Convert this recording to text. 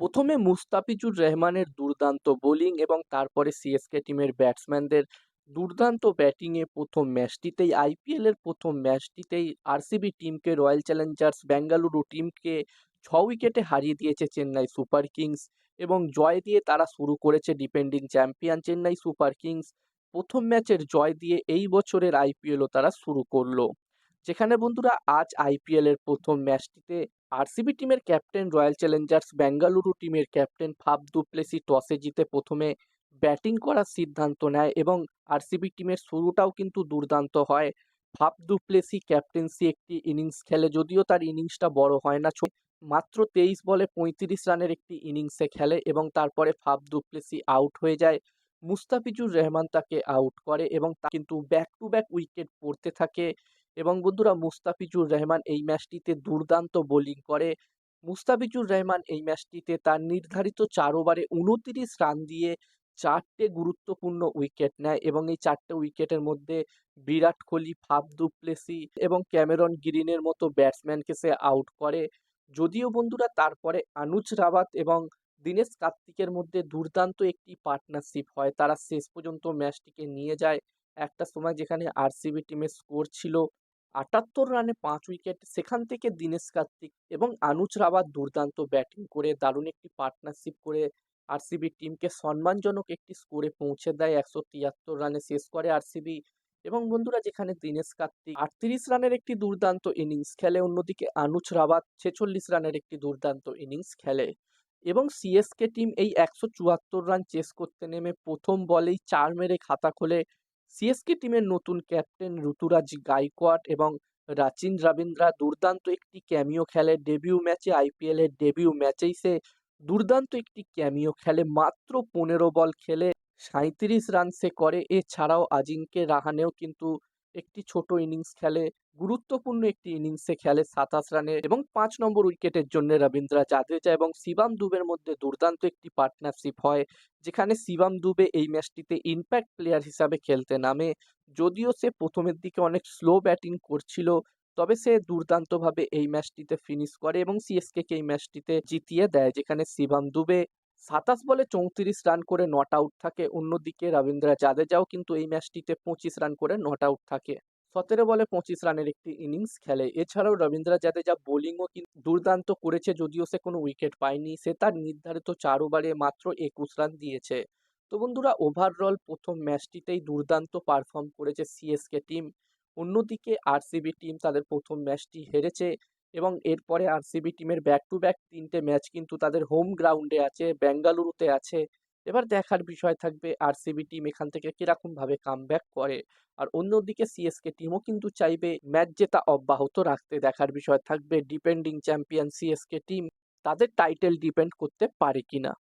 প্রথমে মুস্তাফিজুর রহমানের দুর্দান্ত বোলিং এবং তারপরে সিএসকে টিমের ব্যাটসম্যানদের দুর্দান্ত ব্যাটিংয়ে প্রথম ম্যাচটিতেই, আইপিএলের প্রথম ম্যাচটিতেই আরসিবি টিমকে রয়্যাল চ্যালেঞ্জার্স বেঙ্গালুরু টিমকে ছ উইকেটে হারিয়ে দিয়েছে চেন্নাই সুপার কিংস এবং জয় দিয়ে তারা শুরু করেছে depending champion Chennai super kings. প্রথম ম্যাচের জয় দিয়ে এই বছরের আইপিএলও তারা শুরু করল। যেখানে বন্ধুরা, আজ আইপিএলের প্রথম ম্যাচটিতে আরসিবি টিমের ক্যাপ্টেন রয়্যাল চ্যালেঞ্জার্স বেঙ্গালুরু টিমের ক্যাপ্টেন ফাফ দুপ্লেসি টসে জিতে প্রথমে ব্যাটিং করার সিদ্ধান্ত নেয় এবং আরসিবি টিমের শুরুটাও কিন্তু দুর্দান্ত হয়। ফাফ দুপ্লেসি ক্যাপ্টেন্সি একটি ইনিংস খেলে, যদিও তার ইনিংসটা বড় হয় না। মাত্র তেইশ বলে পঁয়ত্রিশ রানের একটি ইনিংসে খেলে এবং তারপরে ফাফ দুপ্লেসি আউট হয়ে যায়। মুস্তাফিজুর রহমান তাকে আউট করে এবং তা কিন্তু ব্যাক টু ব্যাক উইকেট পড়তে থাকে। এবং বন্ধুরা, মুস্তাফিজুর রহমান এই ম্যাচটিতে দুর্দান্ত বোলিং করে। মুস্তাফিজুর রহমান এই ম্যাচটিতে তার নির্ধারিত চার ওভারে উনতিরিশ রান দিয়ে চারটে গুরুত্বপূর্ণ উইকেট নেয় এবং এই চারটে উইকেটের মধ্যে Virat Kohli, Faf du Plessis এবং ক্যামেরন গ্রিনের মতো ব্যাটসম্যানকে সে আউট করে। যদিও বন্ধুরা, তারপরে আনুজ রাবাত এবং দীনেশ কার্তিকের মধ্যে দুর্দান্ত একটি পার্টনারশিপ হয়। তারা শেষ পর্যন্ত ম্যাচটিকে নিয়ে যায়। একটা সময় যেখানে আরসিবি টিমের স্কোর ছিল। আটাত্তর রানে পাঁচ উইকেট, সেখান থেকে দীনেশ কার্তিক এবং আনুজ রাবাত দুর্দান্ত ব্যাটিং করে দারুণ একটি পার্টনারশিপ করে আরসিবি টিমকে সম্মানজনক একটি স্কোরে পৌঁছে দেয় একশো তিয়াত্তর রানে শেষ করে আরসিবি। এবং বন্ধুরা, যেখানে দীনেশ কার্তিক আটত্রিশ রানের একটি দুর্দান্ত ইনিংস খেলে, অন্যদিকে আনুজ রাবাত ছেচল্লিশ রানের একটি দুর্দান্ত ইনিংস খেলে। এবং সিএসকে টিম এই একশো চুয়াত্তর রান চেস করতে নেমে প্রথম বলেই চার মেরে খাতা খোলে সিএসকে টিমের নতুন ক্যাপ্টেন ঋতুরাজ গাইকোয়াট এবং রাচিন রবীন্দ্রা দুর্দান্ত একটি ক্যামিও খেলে। ডেবিউ ম্যাচে আইপিএলের ডেবিউ ম্যাচেই সে দুর্দান্ত একটি ক্যামিও খেলে। মাত্র পনেরো বল খেলে সাঁত্রিশ রান সে করে। এছাড়াও আজিঙ্কে রাহানেও কিন্তু একটি ছোট ইনিংস খেলে, গুরুত্বপূর্ণ একটি ইনিংসে খেলে সাতাশ রানে এবং পাঁচ নম্বর উইকেটের জন্য রবীন্দ্রা জাদেজা এবং শিবাম দুবের মধ্যে দুর্দান্ত একটি পার্টনারশিপ হয়, যেখানে শিবাম দুবে এই ম্যাচটিতে ইম্প্যাক্ট প্লেয়ার হিসাবে খেলতে নামে। যদিও সে প্রথমের দিকে অনেক স্লো ব্যাটিং করছিল, তবে সে দুর্দান্তভাবে এই ম্যাচটিতে ফিনিশ করে এবং সিএসকে এই ম্যাচটিতে জিতিয়ে দেয়, যেখানে শিবাম দুবে সাতাশ বলে চৌত্রিশ রান করে নট আউট থাকে। অন্যদিকে রবীন্দ্রা জাদেজাও কিন্তু এই ম্যাচটিতে পঁচিশ রান করে নট আউট থাকে। সতেরো বলে পঁচিশ রানের একটি ইনিংস খেলে। এছাড়াও রবীন্দ্র জাদেজা বোলিংও কিন্তু দুর্দান্ত করেছে, যদিও সে কোনো উইকেট পায়নি। সে তার নির্ধারিত চার ওভারে মাত্র একুশ রান দিয়েছে। তো বন্ধুরা ওভারঅল প্রথম ম্যাচটিতেই দুর্দান্ত পারফর্ম করেছে সিএসকে টিম অন্যদিকে আরসিবি টিম তাদের প্রথম ম্যাচটি হেরেছে। এবং এরপরে আরসিবি টিমের ব্যাক টু ব্যাক তিনটে ম্যাচ কিন্তু তাদের হোম গ্রাউন্ডে আছে বেঙ্গালুরুতে আছে। এবার দেখার বিষয় থাকবে আরসিবি টিম এখান থেকে কীরকমভাবে কাম ব্যাক করে। আর অন্যদিকে সিএসকে টিমও কিন্তু চাইবে ম্যাচ জেতা অব্যাহত রাখতে। দেখার বিষয় থাকবে ডিপেন্ডিং চ্যাম্পিয়ন সিএসকে টিম তাদের টাইটেল ডিপেন্ড করতে পারে কিনা।